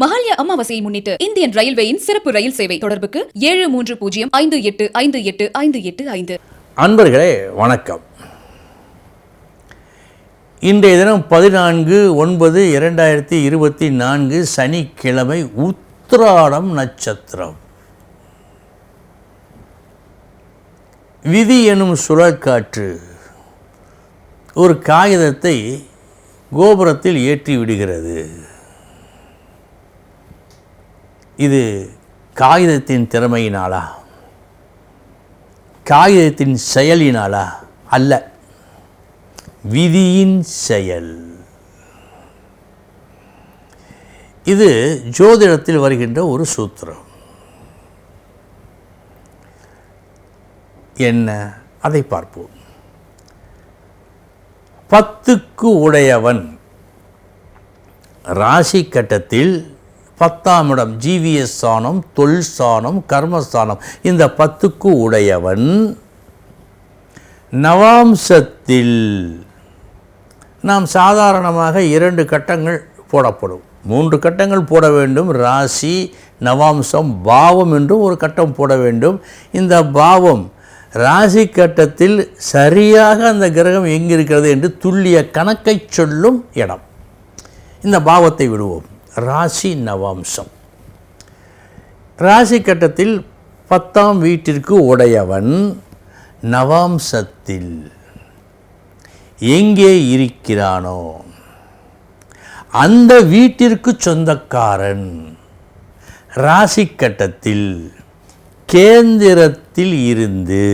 மகாலய அமாவாசையை முன்னிட்டு இந்தியன் ரயில்வேயின் சிறப்பு ரயில் சேவை தொடர்புக்கு ஏழு மூன்று பூஜ்ஜியம் ஐந்து எட்டு ஐந்து எட்டு ஐந்து எட்டு ஐந்து. அன்பர்களே வணக்கம். இன்றைய தினம் பதினான்கு ஒன்பது இரண்டாயிரத்தி இருபத்தி நான்கு சனிக்கிழமை உத்திராடம் நட்சத்திரம். விதி எனும் சுழற்காற்று ஒரு காகிதத்தை கோபுரத்தில் ஏற்றி விடுகிறது. இது காகிதத்தின் திறமையினாலா? காகிதத்தின் செயலினாலா? அல்ல. விதியின் செயல். இது ஜோதிடத்தில் வருகின்ற ஒரு சூத்திரம். என்ன? அதை பார்ப்போம். பத்துக்கு உடையவன் ராசி கட்டத்தில் பத்தாம் இடம் ஜிவிஎஸ் சாணம் தொல் சாணம் கர்மஸ்தானம் இந்த பத்துக்கு உடையவன் நவாம்சத்தில் நாம் சாதாரணமாக இரண்டு கட்டங்கள் போடப்படும். மூன்று கட்டங்கள் போட வேண்டும். ராசி நவாம்சம் பாவம் என்றும் ஒரு கட்டம் போட வேண்டும். இந்த பாவம் ராசி கட்டத்தில் சரியாக அந்த கிரகம் எங்கிருக்கிறது என்று துல்லிய கணக்கை சொல்லும் இடம். இந்த பாவத்தை விடுவோம். ராசி நவாம்சம். ராசி கட்டத்தில் பத்தாம் வீட்டிற்கு உடையவன் நவாம்சத்தில் எங்கே இருக்கிறானோ அந்த வீட்டிற்கு சொந்தக்காரன் ராசி கட்டத்தில் கேந்திரத்தில் இருந்து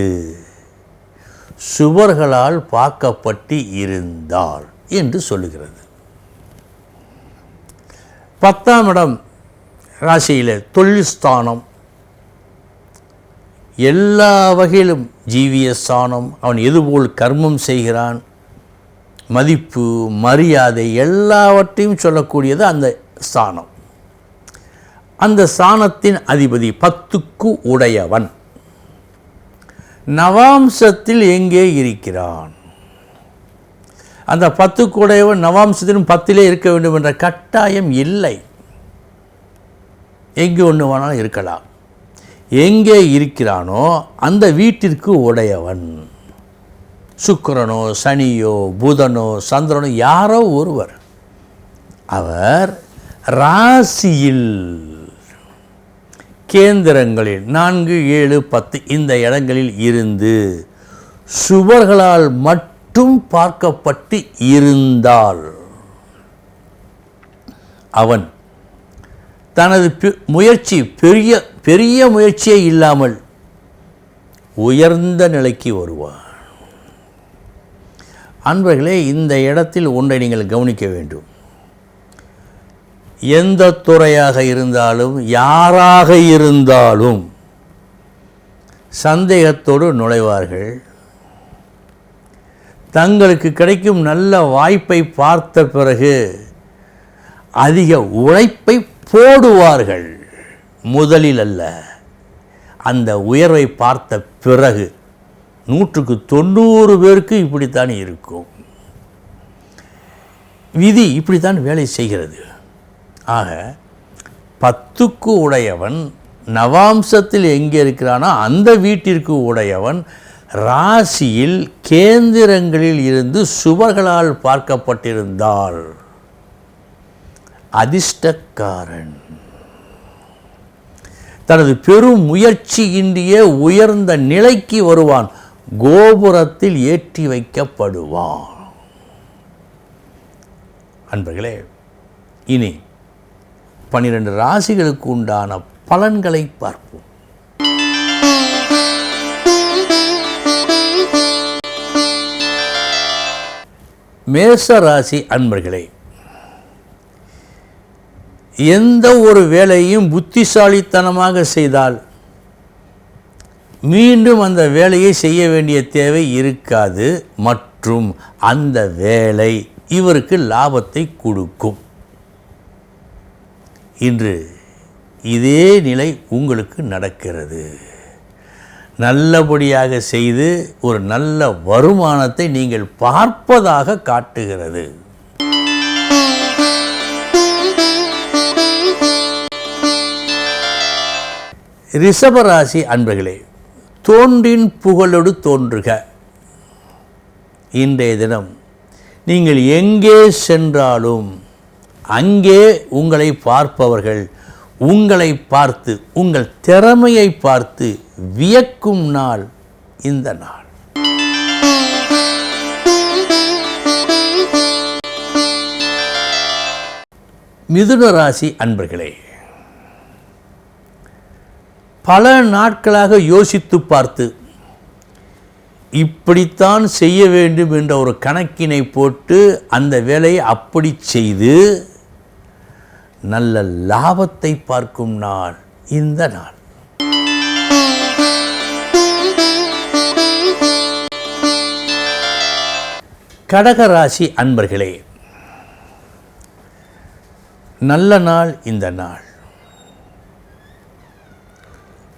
சுவர்களால் பார்க்கப்பட்டு இருந்தார் என்று சொல்லுகிறது. பத்தாம் இடம் ராசியில் தொழில் ஸ்தானம் எல்லா வகையிலும் ஜீவிய ஸ்தானம். அவன் எதுபோல் கர்மம் செய்கிறான்? மதிப்பு மரியாதை எல்லாவற்றையும் சொல்லக்கூடியது அந்த ஸ்தானம். அந்த ஸ்தானத்தின் அதிபதி பத்துக்கு உடையவன். நவாம்சத்தில் எங்கே இருக்கிறான்? அந்த பத்து கூடையவன் நவாம்சத்திலும் பத்திலே இருக்க வேண்டும் என்ற கட்டாயம் இல்லை. எங்கே ஒன்று வேணாலும் இருக்கலாம். எங்கே இருக்கிறானோ அந்த வீட்டிற்கு உடையவன். சுக்கரனோ சனியோ புதனோ சந்திரனோ யாரோ ஒருவர். அவர் ராசியில் கேந்திரங்களில் நான்கு ஏழு பத்து இந்த இடங்களில் இருந்து சுவர்களால் மட்டும் பார்க்கப்பட்டு இருந்தால் அவன் தனது முயற்சி பெரிய பெரிய முயற்சியே இல்லாமல் உயர்ந்த நிலைக்கு வருவான் அன்பர்களே இந்த இடத்தில் ஒன்றை நீங்கள் கவனிக்க வேண்டும். எந்த துறையாக இருந்தாலும் யாராக இருந்தாலும் சந்தேகத்தோடு நுழைவார்கள். தங்களுக்கு கிடைக்கும் நல்ல வாய்ப்பை பார்த்த பிறகு அதிக உழைப்பை போடுவார்கள். முதலில் அல்ல அந்த உயர்வை பார்த்த பிறகு நூற்றுக்கு தொண்ணூறு பேருக்கு இப்படித்தான் இருக்கும். விதி இப்படித்தான் வேலை செய்கிறது. ஆக பத்துக்கு உடையவன் நவாம்சத்தில் எங்கே இருக்கிறானோ அந்த வீட்டிற்கு உடையவன் ராசியில் கேந்திரங்களில் இருந்து சுவர்களால் பார்க்கப்பட்டிருந்தால் அதிர்ஷ்டக்காரன். தனது பெரும் முயற்சியின்றியே உயர்ந்த நிலைக்கு வருவான். கோபுரத்தில் ஏற்றி வைக்கப்படுவான். அன்பர்களே இனி பன்னிரண்டு ராசிகளுக்கு உண்டான பலன்களை பார்ப்போம். மேச ராசி அன்பர்களே எந்த ஒரு வேலையும் புத்திசாலித்தனமாக செய்தால் மீண்டும் அந்த வேலையை செய்ய வேண்டிய தேவை இருக்காது. மற்றும் அந்த வேலை இவருக்கு லாபத்தை கொடுக்கும். இன்று இதே நிலை உங்களுக்கு நடக்கிறது. நல்லபடியாக செய்து ஒரு நல்ல வருமானத்தை நீங்கள் பார்ப்பதாக காட்டுகிறது. ரிஷபராசி அன்பர்களே தோன்றின் புகழோடு தோன்றுக. இன்றைய தினம் நீங்கள் எங்கே சென்றாலும் அங்கே உங்களை பார்ப்பவர்கள் உங்களை பார்த்து உங்கள் திறமையை பார்த்து வியக்கும் நாள் இந்த நாள். மிதுன ராசி அன்பர்களே பல நாட்களாக யோசித்து பார்த்து இப்படித்தான் செய்ய வேண்டும் என்ற ஒரு கணக்கினை போட்டு அந்த வேலையை அப்படி செய்து நல்ல லாபத்தை பார்க்கும் நாள் இந்த நாள். கடகராசி அன்பர்களே நல்ல நாள் இந்த நாள்.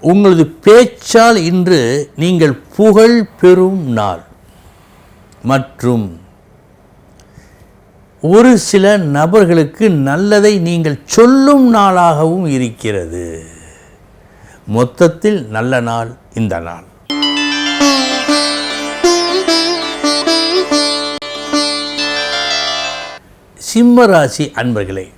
உங்களது பேச்சால் இன்று நீங்கள் புகழ் பெறும் நாள். மற்றும் ஒரு சில நபர்களுக்கு நல்லதை நீங்கள் சொல்லும் நாளாகவும் இருக்கிறது. மொத்தத்தில் நல்ல நாள் இந்த நாள். சிம்ம ராசி அன்பர்களே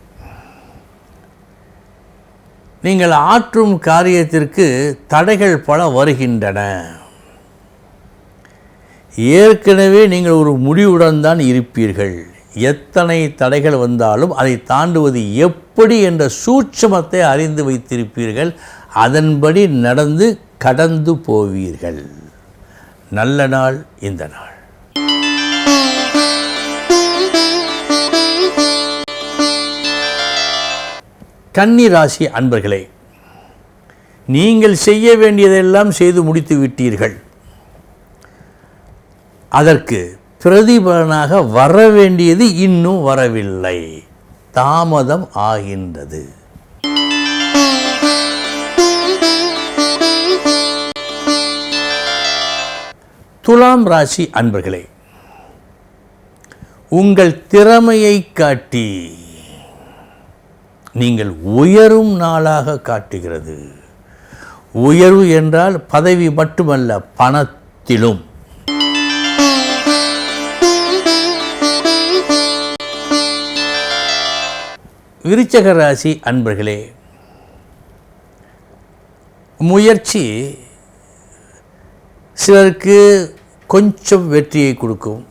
நீங்கள் ஆற்றும் காரியத்திற்கு தடைகள் பல வருகின்றன. ஏற்கனவே நீங்கள் ஒரு முடிவுடன் தான் இருப்பீர்கள். எத்தனை தடைகள் வந்தாலும் அதை தாண்டுவது எப்படி என்ற சூட்சமத்தை அறிந்து வைத்திருப்பீர்கள். அதன்படி நடந்து கடந்து போவீர்கள். நல்ல நாள் இந்த நாள். கன்னி ராசி அன்பர்களே நீங்கள் செய்ய வேண்டியதெல்லாம் செய்து முடித்து விட்டீர்கள். அதற்கு பிரதிபலனாக வர வேண்டியது இன்னும் வரவில்லை. தாமதம் ஆகின்றது. துலாம் ராசி அன்பர்களே உங்கள் திறமையை காட்டி நீங்கள் உயரும் நாளாக காட்டுகிறது. உயர்வு என்றால் பதவி மட்டுமல்ல பணத்திலும். விருச்சக ராசி அன்பர்களே முயற்சி சிலருக்கு கொஞ்சம் வெற்றியை கொடுக்கும்.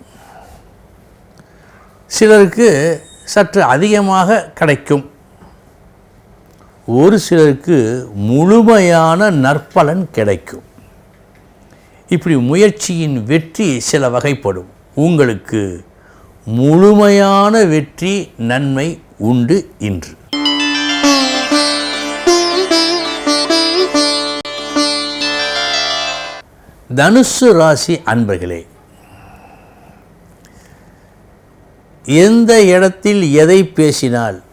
சிலருக்கு சற்று அதிகமாக கிடைக்கும். ஒரு சிலருக்கு முழுமையான நற்பலன் கிடைக்கும். இப்படி முயற்சியின் வெற்றி சில வகைப்படும். உங்களுக்கு முழுமையான வெற்றி நன்மை உண்டு இன்று. தனுசு ராசி அன்பர்களே எந்த இடத்தில் எதை பேசினால்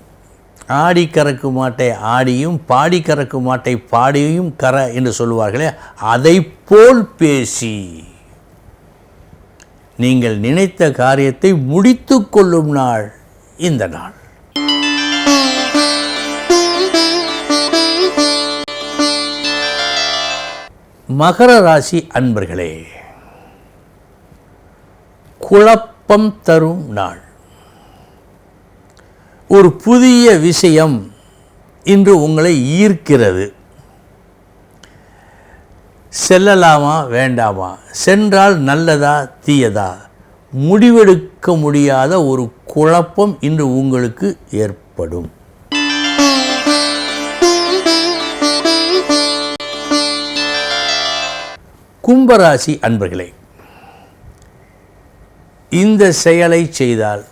ஆடி கறக்கு மாட்டை ஆடியும் பாடி கறக்கு மாட்டை பாடியும் கர என்று சொல்லுவார்களே அதை போல் பேசி நீங்கள் நினைத்த காரியத்தை முடித்து கொள்ளும் நாள் இந்த நாள். மகர ராசி அன்பர்களே குழப்பம் தரும் நாள். ஒரு புதிய விஷயம் இன்று உங்களை ஈர்க்கிறது. செல்லலாமா வேண்டாமா? சென்றால் நல்லதா தீயதா? முடிவெடுக்க முடியாத ஒரு குழப்பம் இன்று உங்களுக்கு ஏற்படும். கும்பராசி அன்பர்களே இந்த செயலை செய்தால்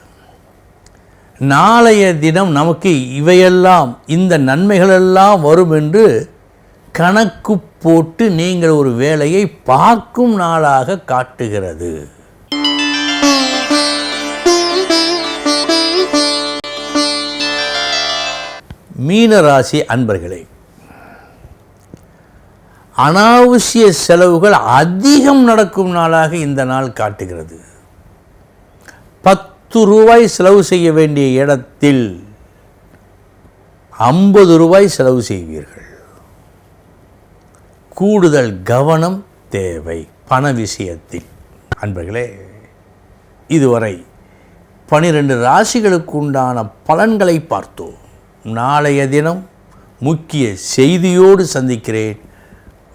நாளைய தினம் நமக்கு இவையெல்லாம் இந்த நன்மைகளெல்லாம் வரும் என்று கணக்கு போட்டு நீங்கள் ஒரு வேலையை பார்க்கும் நாளாக காட்டுகிறது. மீனராசி அன்பர்களே அனாவசிய செலவுகள் அதிகம் நடக்கும் நாளாக இந்த நாள் காட்டுகிறது. பத்து ரூபாய் செலவு செய்ய வேண்டிய இடத்தில் ஐம்பது ரூபாய் செலவு செய்வீர்கள். கூடுதல் கவனம் தேவை பண விஷயத்தில். அன்பர்களே இதுவரை பனிரெண்டு ராசிகளுக்கு உண்டான பலன்களை பார்த்தோம். நாளைய தினம் முக்கிய செய்தியோடு சந்திக்கிறேன்.